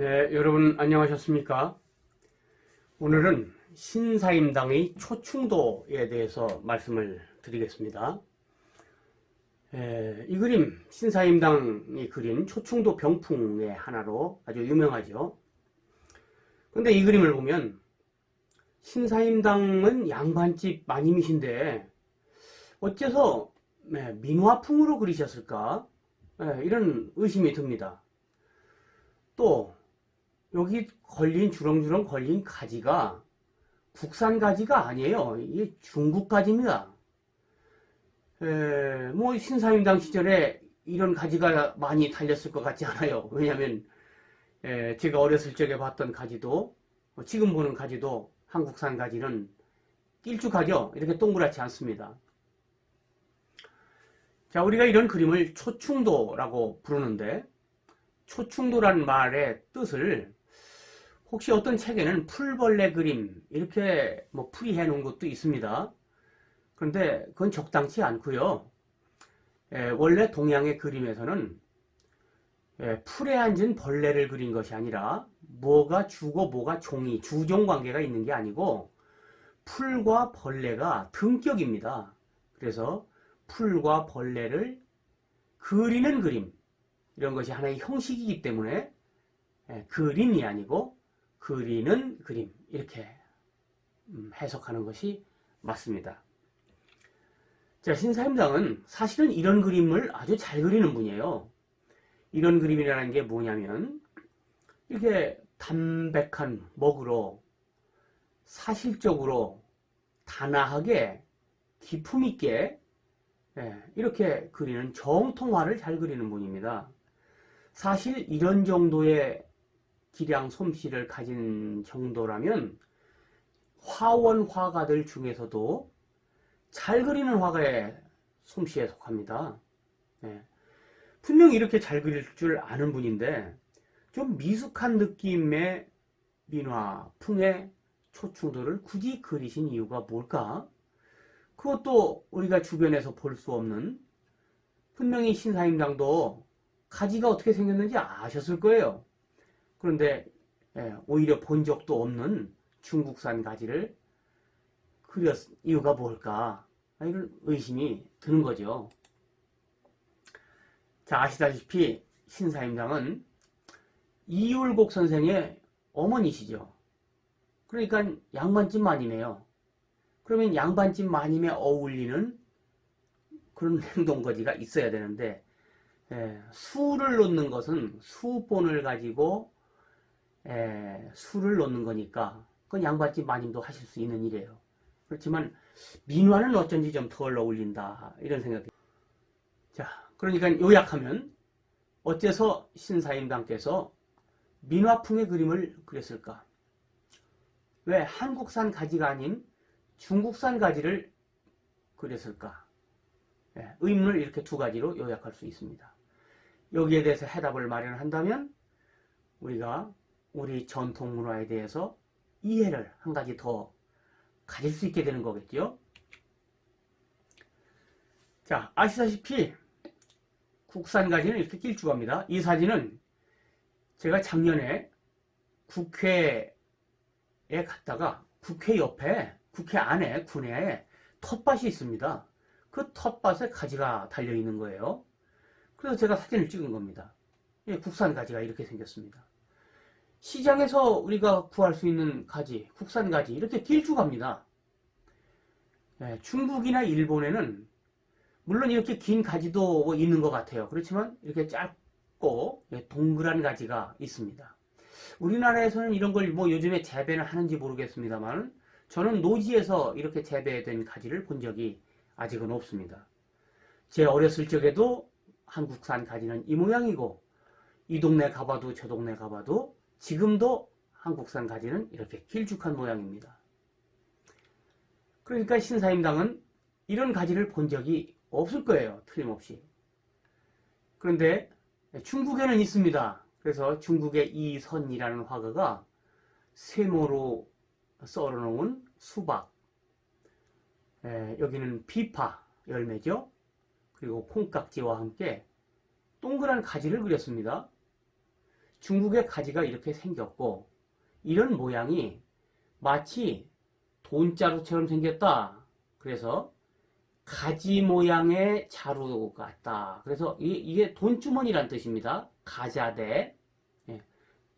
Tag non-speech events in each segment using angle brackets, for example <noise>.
네, 여러분 안녕하셨습니까? 오늘은 신사임당의 초충도에 대해서 말씀을 드리겠습니다. 에, 이 그림, 신사임당이 그린 초충도 병풍의 하나로 아주 유명하죠. 근데 이 그림을 보면 신사임당은 양반집 마님이신데 어째서 네, 민화풍으로 그리셨을까? 네, 이런 의심이 듭니다. 또 여기 걸린 주렁주렁 걸린 가지가 국산 가지가 아니에요. 이게 중국 가지입니다. 에, 뭐 신사임당 시절에 이런 가지가 많이 달렸을 것 같지 않아요. 왜냐하면 에, 제가 어렸을 적에 봤던 가지도 어, 지금 보는 가지도 한국산 가지는 길쭉하죠. 이렇게 동그랗지 않습니다. 자, 우리가 이런 그림을 초충도라고 부르는데 초충도라는 말의 뜻을 혹시 어떤 책에는 풀벌레 그림 이렇게 뭐 풀이해 놓은 것도 있습니다. 그런데 그건 적당치 않고요. 에, 원래 동양의 그림에서는 에, 풀에 앉은 벌레를 그린 것이 아니라 뭐가 주고 뭐가 종이 주종 관계가 있는 게 아니고 풀과 벌레가 등격입니다. 그래서 풀과 벌레를 그리는 그림 이런 것이 하나의 형식이기 때문에 에, 그림이 아니고 그리는 그림 이렇게 음, 해석하는 것이 맞습니다. 자 신사임당은 사실은 이런 그림을 아주 잘 그리는 분이에요. 이런 그림이라는 게 뭐냐면 이렇게 담백한 먹으로 사실적으로 단아하게 기품 있게 예, 이렇게 그리는 정통화를 잘 그리는 분입니다. 사실 이런 정도의 기량 솜씨를 가진 정도라면 화원 화가들 중에서도 잘 그리는 화가의 솜씨에 속합니다. 네. 분명히 이렇게 잘 그릴 줄 아는 분인데 좀 미숙한 느낌의 민화, 풍의 초충도를 굳이 그리신 이유가 뭘까? 그것도 우리가 주변에서 볼 수 없는 분명히 신사임당도 가지가 어떻게 생겼는지 아셨을 거예요. 그런데 예, 오히려 본 적도 없는 중국산 가지를 그렸 이유가 뭘까? 아, 이런 의심이 드는 거죠. 자 아시다시피 신사임당은 이율곡 선생의 어머니시죠. 그러니까 양반집 마님이에요. 그러면 양반집 마님에 어울리는 그런 <laughs> 행동거지가 있어야 되는데 예, 수를 놓는 것은 수본을 가지고 예, 수를 놓는 거니까 그건 양반집 마님도 하실 수 있는 일이에요. 그렇지만 민화는 어쩐지 좀 덜 어울린다 이런 생각이 자 그러니까 요약하면 어째서 신사임당께서 민화풍의 그림을 그렸을까? 왜 한국산 가지가 아닌 중국산 가지를 그렸을까? 예, 의문을 이렇게 두 가지로 요약할 수 있습니다. 여기에 대해서 해답을 마련한다면 우리가 우리 전통 문화에 대해서 이해를 한 가지 더 가질 수 있게 되는 거겠죠. 자, 아시다시피 국산 가지는 이렇게 길쭉합니다. 이 사진은 제가 작년에 국회에 갔다가 국회 옆에 국회 안에 군내에 텃밭이 있습니다. 그 텃밭에 가지가 달려 있는 거예요. 그래서 제가 사진을 찍은 겁니다. 예, 국산 가지가 이렇게 생겼습니다. 시장에서 우리가 구할 수 있는 가지, 국산 가지 이렇게 길쭉합니다. 예, 중국이나 일본에는 물론 이렇게 긴 가지도 뭐 있는 것 같아요. 그렇지만 이렇게 짧고 예, 동그란 가지가 있습니다. 우리나라에서는 이런 걸 뭐 요즘에 재배를 하는지 모르겠습니다만 저는 노지에서 이렇게 재배된 가지를 본 적이 아직은 없습니다. 제 어렸을 적에도 한국산 가지는 이 모양이고 이 동네 가봐도 저 동네 가봐도 지금도 한국산 가지는 이렇게 길쭉한 모양입니다. 그러니까 신사임당은 이런 가지를 본 적이 없을 거예요. 틀림없이. 그런데 중국에는 있습니다. 그래서 중국의 이선이라는 화가가 세모로 썰어놓은 수박 에, 여기는 비파 열매죠. 그리고 콩깍지와 함께 동그란 가지를 그렸습니다. 중국의 가지가 이렇게 생겼고 이런 모양이 마치 돈자루처럼 생겼다. 그래서 가지 모양의 자루 같다. 그래서 이, 이게 돈주머니란 뜻입니다. 가자대. 예.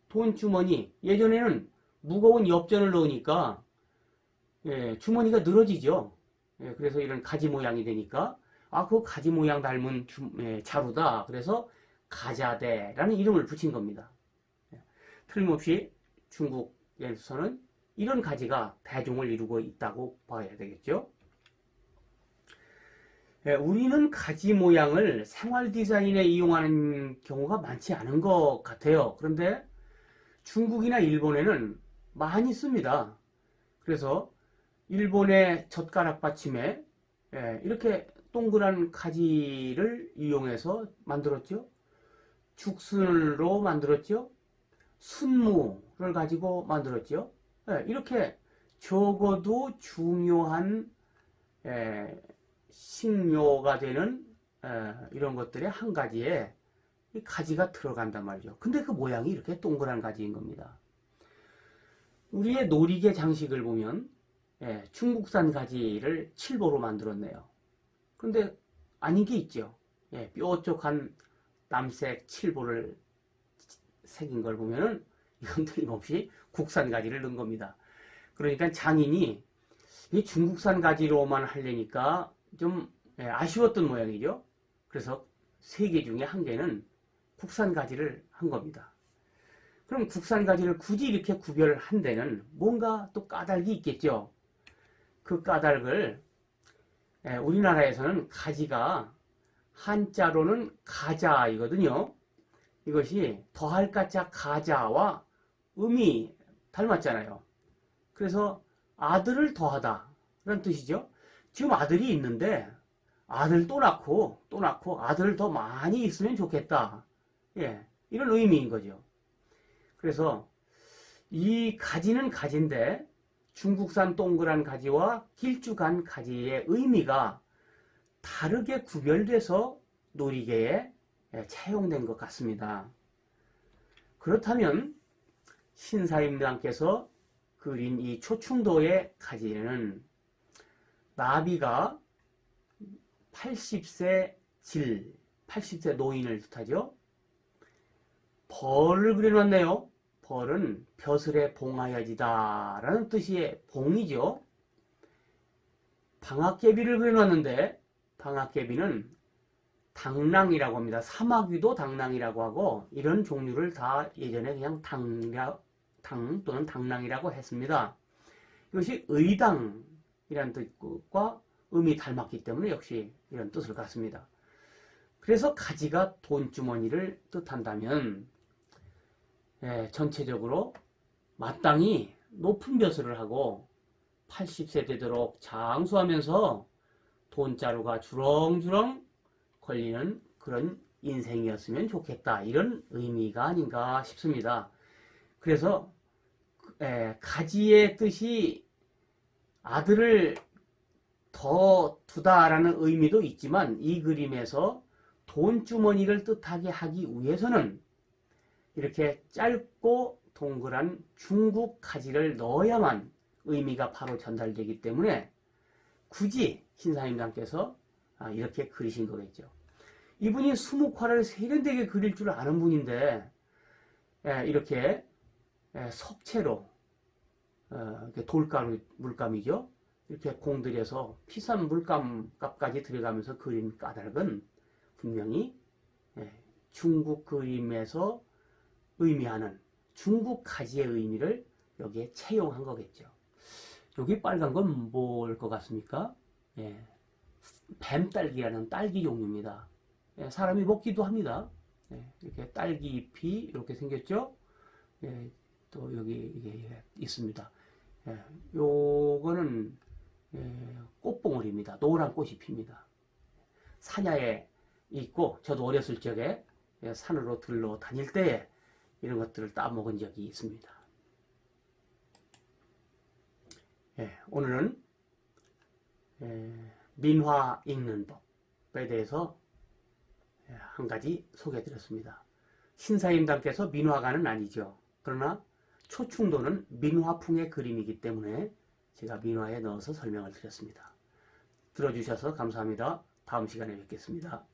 돈주머니. 예전에는 무거운 엽전을 넣으니까 예, 주머니가 늘어지죠. 예, 그래서 이런 가지 모양이 되니까 아, 그 가지 모양 닮은 주- 예, 자루다. 그래서 가자대라는 이름을 붙인 겁니다. 예, 틀림없이 중국에서는 이런 가지가 대종을 이루고 있다고 봐야 되겠죠. 예, 우리는 가지 모양을 생활 디자인에 이용하는 경우가 많지 않은 것 같아요. 그런데 중국이나 일본에는 많이 씁니다. 그래서 일본의 젓가락 받침에 예, 이렇게 동그란 가지를 이용해서 만들었죠. 죽순으로 만들었죠. 순무를 가지고 만들었죠. 예, 이렇게 적어도 중요한 예, 식료가 되는 예, 이런 것들의 한 가지에 이 가지가 들어간단 말이죠. 근데 그 모양이 이렇게 동그란 가지인 겁니다. 우리의 놀이개 장식을 보면 예, 중국산 가지를 칠보로 만들었네요. 근데 아닌 게 있죠. 예, 뾰족한 남색 칠보를 새긴 걸 보면은 이건 틀림없이 국산 가지를 넣은 겁니다. 그러니까 장인이 이 중국산 가지로만 하려니까 좀 예, 아쉬웠던 모양이죠. 그래서 세 개 중에 한 개는 국산 가지를 한 겁니다. 그럼 국산 가지를 굳이 이렇게 구별한 데는 뭔가 또 까닭이 있겠죠. 그 까닭을 예, 우리나라에서는 가지가 한자로는 가자이거든요. 이것이 더할 가자 가자와 음이 닮았잖아요. 그래서 아들을 더하다 라는 뜻이죠. 지금 아들이 있는데 아들 또 낳고 또 낳고 아들 더 많이 있으면 좋겠다. 예, 이런 의미인 거죠. 그래서 이 가지는 가지인데 중국산 동그란 가지와 길쭉한 가지의 의미가 다르게 구별돼서 놀이개에 예, 차용된 것 같습니다. 그렇다면 신사임당께서 그린 이 초충도의 가지에는 나비가 80세 질, 80세 노인을 뜻하죠. 벌을 그려놨네요. 벌은 벼슬에 봉하여지다 라는 뜻의 봉이죠. 방학개비를 그려놨는데 방학개비는 당랑이라고 합니다. 사마귀도 당랑이라고 하고 이런 종류를 다 예전에 그냥 당라, 당 또는 당랑이라고 했습니다. 이것이 의당이라는 뜻과 음이 닮았기 때문에 역시 이런 뜻을 갖습니다. 그래서 가지가 돈주머니를 뜻한다면 예, 전체적으로 마땅히 높은 벼슬을 하고 80세 되도록 장수하면서 돈자루가 주렁주렁 걸리는 그런 인생이었으면 좋겠다. 이런 의미가 아닌가 싶습니다. 그래서 에, 가지의 뜻이 아들을 더 두다라는 의미도 있지만 이 그림에서 돈주머니를 뜻하게 하기 위해서는 이렇게 짧고 동그란 중국 가지를 넣어야만 의미가 바로 전달되기 때문에 굳이 신사임당께서 아, 이렇게 그리신 거겠죠. 이분이 수묵화를 세련되게 그릴 줄 아는 분인데 예, 이렇게 예, 석채로 어, 돌가루 물감이죠. 이렇게 공들여서 비싼 물감 값까지 들어가면서 그린 까닭은 분명히 예, 중국 그림에서 의미하는 중국 가지의 의미를 여기에 채용한 거겠죠. 여기 빨간 건 뭘 것 같습니까? 예, 뱀딸기라는 딸기 종류입니다. 예, 사람이 먹기도 합니다. 예, 이렇게 딸기 잎이 이렇게 생겼죠? 예, 또 여기 이게 있습니다. 예, 요거는 예, 꽃봉오리입니다. 노란 꽃이 핍니다. 산야에 있고 저도 어렸을 적에 예, 산으로 들러 다닐 때에 이런 것들을 따먹은 적이 있습니다. 예, 오늘은 예, 민화 읽는 법에 대해서 예, 한 가지 소개해 드렸습니다. 신사임당께서 민화가는 아니죠. 그러나 초충도는 민화풍의 그림이기 때문에 제가 민화에 넣어서 설명을 드렸습니다. 들어주셔서 감사합니다. 다음 시간에 뵙겠습니다.